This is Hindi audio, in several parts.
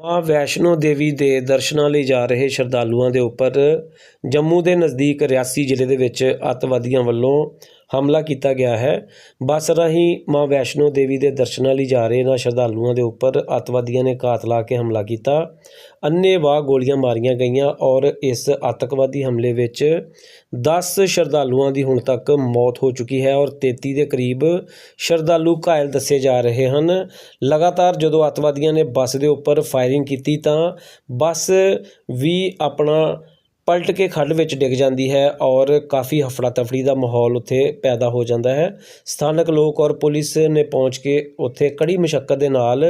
ਮਾਂ ਵੈਸ਼ਨੋ ਦੇਵੀ ਦੇ ਦਰਸ਼ਨਾਂ ਲਈ ਜਾ ਰਹੇ ਸ਼ਰਧਾਲੂਆਂ ਦੇ ਉੱਪਰ ਜੰਮੂ ਦੇ ਨਜ਼ਦੀਕ ਰਿਆਸੀ ਜ਼ਿਲ੍ਹੇ ਦੇ ਵਿੱਚ ਅੱਤਵਾਦੀਆਂ ਵੱਲੋਂ ਹਮਲਾ ਕੀਤਾ ਗਿਆ ਹੈ। ਬੱਸ ਰਾਹੀਂ ਮਾਂ ਵੈਸ਼ਨੋ ਦੇਵੀ ਦੇ ਦਰਸ਼ਨਾਂ ਲਈ ਜਾ ਰਹੇ ਇਹਨਾਂ ਸ਼ਰਧਾਲੂਆਂ ਦੇ ਉੱਪਰ ਅੱਤਵਾਦੀਆਂ ਨੇ ਘਾਤ ਲਾ ਕੇ ਹਮਲਾ ਕੀਤਾ। ਅੰਨ੍ਹੇਵਾਹ ਗੋਲੀਆਂ ਮਾਰੀਆਂ ਗਈਆਂ ਔਰ ਇਸ ਆਤੰਕਵਾਦੀ ਹਮਲੇ ਵਿੱਚ 10 ਸ਼ਰਧਾਲੂਆਂ ਦੀ ਹੁਣ ਤੱਕ ਮੌਤ ਹੋ ਚੁੱਕੀ ਹੈ ਔਰ 33 ਦੇ ਕਰੀਬ ਸ਼ਰਧਾਲੂ ਘਾਇਲ ਦੱਸੇ ਜਾ ਰਹੇ ਹਨ। ਲਗਾਤਾਰ ਜਦੋਂ ਅੱਤਵਾਦੀਆਂ ਨੇ ਬੱਸ ਦੇ ਉੱਪਰ ਫਾਇਰਿੰਗ ਕੀਤੀ ਤਾਂ ਬੱਸ ਵੀ ਆਪਣਾ ਪਲਟ ਕੇ ਖੱਡ ਵਿੱਚ ਡਿੱਗ ਜਾਂਦੀ ਹੈ ਔਰ ਕਾਫੀ ਹਫੜਾ ਤਫੜੀ ਦਾ ਮਾਹੌਲ ਉੱਥੇ ਪੈਦਾ ਹੋ ਜਾਂਦਾ ਹੈ। ਸਥਾਨਕ ਲੋਕ ਔਰ ਪੁਲਿਸ ਨੇ ਪਹੁੰਚ ਕੇ ਉੱਥੇ ਕੜੀ ਮੁਸ਼ੱਕਤ ਦੇ ਨਾਲ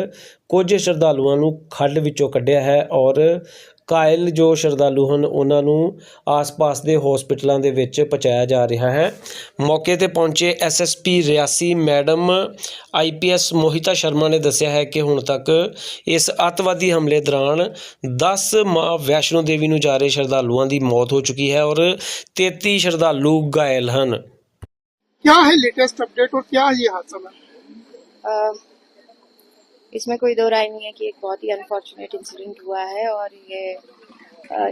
ਕੁਝ ਸ਼ਰਧਾਲੂਆਂ ਨੂੰ ਖੱਡ ਵਿੱਚੋਂ ਕੱਢਿਆ ਹੈ ਔਰ ਘਾਇਲ ਜੋ ਸ਼ਰਧਾਲੂ ਹਨ ਉਹਨਾਂ ਨੂੰ ਆਸ-ਪਾਸ ਦੇ ਹਸਪਤਾਲਾਂ ਦੇ ਵਿੱਚ ਪਹੁੰਚਾਇਆ ਜਾ ਰਿਹਾ ਹੈ ਮੌਕੇ ਤੇ ਪਹੁੰਚੇ SSP Reasi madam IPS Mohita Sharma ਨੇ ਦੱਸਿਆ ਹੈ ਕਿ ਹੁਣ ਤੱਕ ਇਸ ਅੱਤਵਾਦੀ ਹਮਲੇ ਦੌਰਾਨ 10 ਮਾਂ ਵੈਸ਼ਨੋ ਦੇਵੀ ਨੂੰ ਜਾ ਰਹੇ ਸ਼ਰਧਾਲੂਆਂ ਦੀ ਮੌਤ ਹੋ ਚੁੱਕੀ ਹੈ ਔਰ 33 ਸ਼ਰਧਾਲੂ ਘਾਇਲ ਹਨ क्या है लेटेस्ट अपडेट और क्या है ये हादसा मैम अ, इसमें कोई दो राय नहीं है कि एक बहुत ही अनफॉर्चुनेट इंसिडेंट हुआ है और ये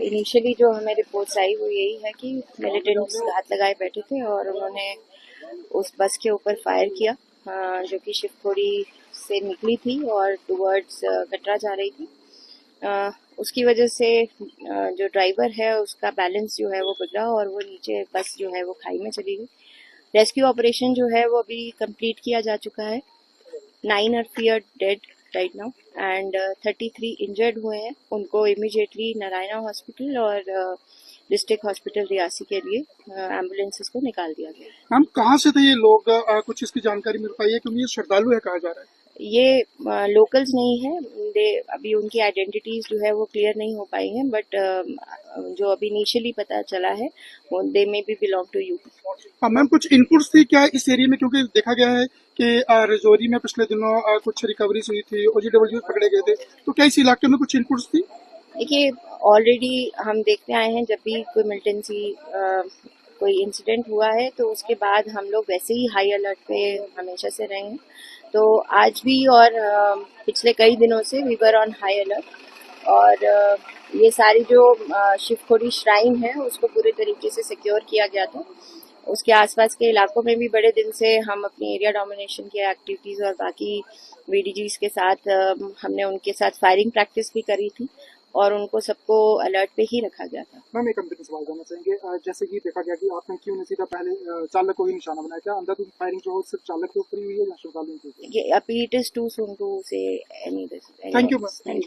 इनिशियली जो हमें रिपोर्ट्स आई वो यही है कि मिलिटेंट्स हाथ लगाए बैठे थे और उन्होंने उस बस के ऊपर फायर किया जो कि शिवखोड़ी से निकली थी और टूवर्ड्स कटरा जा रही थी। उसकी वजह से जो ड्राइवर है उसका बैलेंस जो है वो बिगड़ा और वो नीचे बस जो है वो खाई में चली गई। रेस्क्यू ऑपरेशन जो है वो अभी कंप्लीट किया जा चुका है। Nine are feared dead right now and thirty three injured हुए हैं। उनको इमिजिएटली नारायणा हॉस्पिटल और डिस्ट्रिक्ट हॉस्पिटल रियासी के लिए एम्बुलेंसेस को निकाल दिया गया मैम कहाँ से थे ये लोग? आ, कुछ इसकी जानकारी मिल पाई है? क्योंकि ये श्रद्धालु है कहा जा रहा है। ये लोकल्स नहीं है। दे अभी उनकी आइडेंटिटीज जो है वो क्लियर नहीं हो पाई हैं बट जो अभी इनिशियली पता चला है वो they may be belong to you हाँ मैम कुछ इनपुट्स थी क्या इस एरिया में? क्योंकि देखा गया है कि रजौरी में पिछले दिनों कुछ रिकवरीज हुई थी ओजीडब्ल्यू पकड़े गए थे। तो क्या इस इलाके में कुछ इनपुट्स थी? देखिए ऑलरेडी हम देखते आए हैं जब भी कोई मिलिटेंसी कोई इंसिडेंट हुआ है तो उसके बाद हम लोग वैसे ही हाई अलर्ट पे हमेशा से रहे हैं। तो आज भी और पिछले कई दिनों से we were on high alert और ये सारी जो शिवखोड़ी श्राइन है, उसको पूरे तरीके से सिक्योर किया गया था। उसके आसपास के इलाकों में भी बड़े दिन से हम अपनी एरिया डोमिनेशन के एक्टिविटीज़ और बाकी वीडीजीज के साथ हमने उनके साथ फायरिंग प्रैक्टिस भी करी थी। और उनको सबको अलर्ट पे ही रखा गया था। मैम एक अंतिम सवाल जानना चाहेंगे। जैसे कि देखा गया कि आपने क्यों नहीं सीधा पहले चालक को ही निशाना बनाया? क्या अंदर फायरिंग जो सिर्फ़ चालक के ऊपर ही हुई है या श्रद्धालुओं के ऊपर? ये अभी it is too soon to say any thank you. Thank you